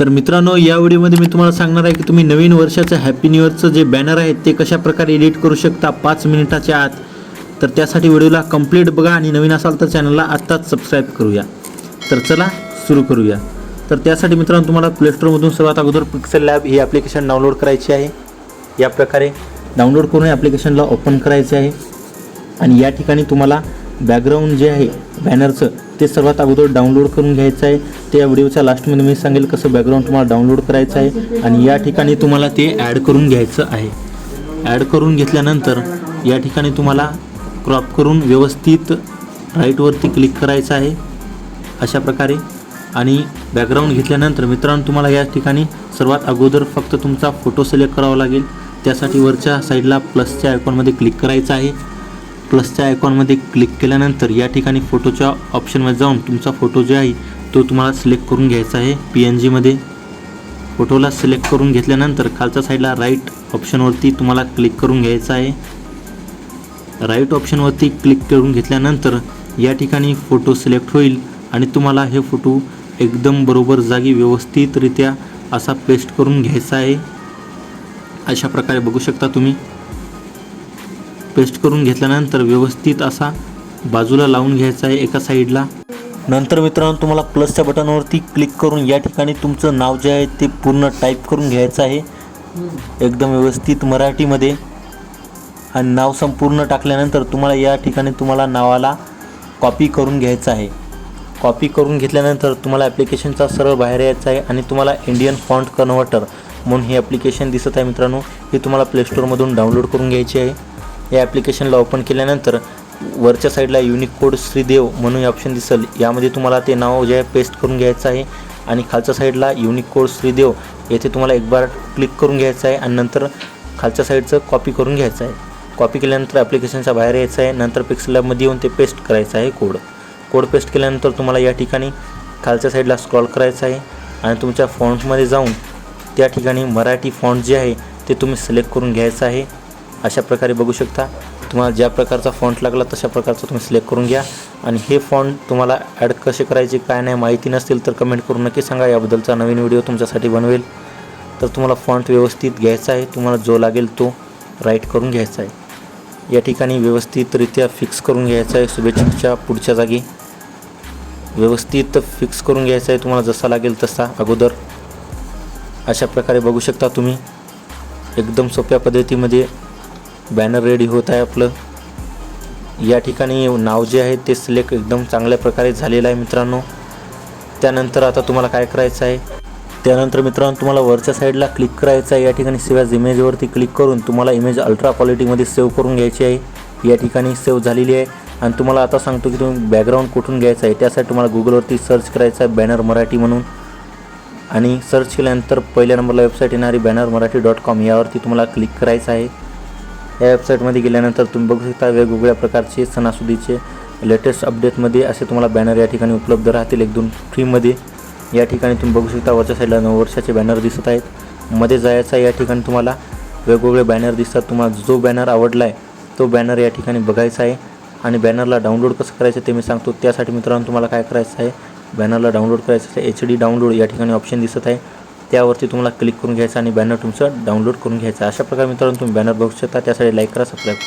तर मित्रांनो या व्हिडिओमध्ये मी तुम्हाला सांगणार आहे की तुम्ही नवीन वर्षाचं हॅपी न्यू इयरचं जे बॅनर आहे ते कशा प्रकारे एडिट करू शकता पाच मिनिटाच्या आत? तर त्यासाठी व्हिडिओला कंप्लीट बघा आणि नवीन असाल तर चॅनलला आत्ताच सबस्क्राईब करूया. तर चला सुरू करूया. तर त्यासाठी मित्रांनो तुम्हाला प्लेस्टोरमधून सर्वात अगोदर पिक्सेल लॅब ही ॲप्लिकेशन डाउनलोड करायची आहे. या प्रकारे डाउनलोड करून ॲप्लिकेशनला ओपन करायचे आहे. आणि या ठिकाणी तुम्हाला बॅकग्राऊंड जे आहे बॅनरचं ते सर्वात अगोदर डाउनलोड करून घ्यायचं आहे. ते या व्हिडिओच्या लास्टमध्ये मी सांगेल कसं बॅकग्राऊंड तुम्हाला डाउनलोड करायचं आहे आणि या ठिकाणी तुम्हाला ते ॲड करून घ्यायचं आहे. ॲड करून घेतल्यानंतर या ठिकाणी तुम्हाला क्रॉप करून व्यवस्थित राईटवरती क्लिक करायचं आहे. अशा प्रकारे. आणि बॅकग्राऊंड घेतल्यानंतर मित्रांनो तुम्हाला या ठिकाणी सर्वात अगोदर फक्त तुमचा फोटो सिलेक्ट करावा लागेल. त्यासाठी वरच्या साईडला प्लसच्या आयकॉनमध्ये क्लिक करायचं आहे. प्लसच्या आयकॉनमध्ये क्लिक केल्यानंतर या ठिकाणी फोटोच्या ऑप्शनमध्ये जाऊन तुमचा फोटो जो आहे तो तुम्हाला सिलेक्ट करून घ्यायचा आहे पी एन जीमध्ये. फोटोला सिलेक्ट करून घेतल्यानंतर खालच्या साईडला राईट ऑप्शनवरती तुम्हाला क्लिक करून घ्यायचं आहे. राईट ऑप्शनवरती क्लिक करून घेतल्यानंतर या ठिकाणी फोटो सिलेक्ट होईल आणि तुम्हाला हे फोटो एकदम बरोबर जागी व्यवस्थितरित्या असा पेस्ट करून घ्यायचा आहे. अशा प्रकारे बघू शकता तुम्ही. पेस्ट करून घेतल्यानंतर व्यवस्थित असा बाजूला लावून घ्यायचा आहे एका साईडला. नंतर मित्रांनो तुम्हाला प्लसच्या बटनवरती क्लिक करून या ठिकाणी तुमचं नाव जे आहे ते पूर्ण टाईप करून घ्यायचं आहे. एकदम व्यवस्थित मराठीमध्ये. आणि नाव संपूर्ण टाकल्यानंतर तुम्हाला या ठिकाणी तुम्हाला नावाला कॉपी करून घ्यायचं आहे. कॉपी करून घेतल्यानंतर तुम्हाला ॲप्लिकेशनचा सरळ बाहेर यायचा आहे आणि तुम्हाला इंडियन फॉन्ट कन्व्हर्टर म्हणून हे ॲप्लिकेशन दिसत आहे मित्रांनो. हे तुम्हाला प्लेस्टोरमधून डाउनलोड करून घ्यायचे आहे. या ॲप्लिकेशनला ओपन केल्यानंतर वरच्या साईडला युनिक कोड श्रीदेव म्हणून हे ऑप्शन दिसेल. यामध्ये तुम्हाला ते नाव जे आहे पेस्ट करून घ्यायचं आहे. आणि खालच्या साईडला युनिक कोड श्रीदेव येथे तुम्हाला एक बार क्लिक करून घ्यायचं आहे. आणि नंतर खालच्या साईडचं कॉपी करून घ्यायचं आहे. कॉपी केल्यानंतर ॲप्लिकेशनच्या बाहेर यायचं आहे. नंतर पिक्सलॅबमध्ये येऊन ते पेस्ट करायचं आहे कोड कोड पेस्ट केल्यानंतर तुम्हाला या ठिकाणी खालच्या साईडला स्क्रॉल करायचं आहे. आणि तुमच्या फॉन्टमध्ये जाऊन त्या ठिकाणी मराठी फॉन्ट जे आहे ते तुम्ही सिलेक्ट करून घ्यायचं आहे. अशा प्रकारे बघू शकता. तुम्हाला ज्या प्रकारचा फॉन्ट लागला तशा प्रकारचा तुम्ही सिलेक्ट करून घ्या. आणि हे फॉन्ट तुम्हाला ॲड कसे करायचे काय नाही माहिती नसतील तर कमेंट करून नक्की सांगा. याबद्दलचा नवीन व्हिडिओ तुमच्यासाठी बनवेल. तर तुम्हाला फॉन्ट व्यवस्थित घ्यायचा आहे. तुम्हाला जो लागेल तो राईट करून घ्यायचा आहे. या ठिकाणी व्यवस्थितरित्या फिक्स करून घ्यायचा आहे. शुभेच्छेच्या पुढच्या जागी. व्यवस्थित फिक्स करून घ्यायचं आहे. तुम्हाला जसा लागेल तसा अगोदर. अशा प्रकारे बघू शकता तुम्ही. एकदम सोप्या पद्धतीमध्ये बॅनर रेडी होत आहे आपलं. या ठिकाणी नाव जे आहे ते सिलेक्ट एकदम चांगल्या प्रकारे झालेलं आहे मित्रांनो. त्यानंतर आता तुम्हाला काय करायचं आहे? त्यानंतर मित्रांनो तुम्हाला वरच्या साईडला क्लिक करायचं आहे. या ठिकाणी सेव्ह इमेजवरती क्लिक करून तुम्हाला इमेज अल्ट्रा क्वालिटीमध्ये सेव्ह करून घ्यायची आहे. या ठिकाणी सेव्ह झालेली आहे. आणि तुम्हाला आता सांगतो की तुम्ही बॅकग्राऊंड कुठून घ्यायचं आहे त्यासाठी तुम्हाला गुगलवरती सर्च करायचं आहे बॅनर मराठी म्हणून. आणि सर्च केल्यानंतर पहिल्या नंबरला वेबसाईट येणारी बॅनर मराठी डॉट कॉम यावरती तुम्हाला क्लिक करायचं आहे. या वेबसाईटमध्ये गेल्यानंतर तुम्ही बघू शकता वेगवेगळ्या प्रकारचे सणासुदीचे लेटेस्ट अपडेटमध्ये असे तुम्हाला बॅनर या ठिकाणी उपलब्ध राहतील. एक दोन फ्रीमध्ये या ठिकाणी तुम्ही बघू शकता वरच्या साईडला नऊ वर्षाचे बॅनर दिसत आहेत. मध्ये जायचा या ठिकाणी तुम्हाला वेगवेगळे बॅनर दिसतात. तुम्हाला जो बॅनर आवडला आहे तो बॅनर या ठिकाणी बघायचा आहे. आणि बॅनरला डाउनलोड कसं करायचं ते मी सांगतो. त्यासाठी मित्रांनो तुम्हाला काय करायचं आहे? बॅनरला डाउनलोड करायचं आहे एच डी डाउनलोड या ठिकाणी ऑप्शन दिसत आहे. त्यावरती तुम्हाला क्लिक करून घ्यायचं आणि बॅनर तुमचं डाउनलोड करून घ्यायचं. अशा प्रकारे मित्रांनो तुम्ही बॅनर बघू शकता. त्यासाठी लाईक करा सबस्क्राईब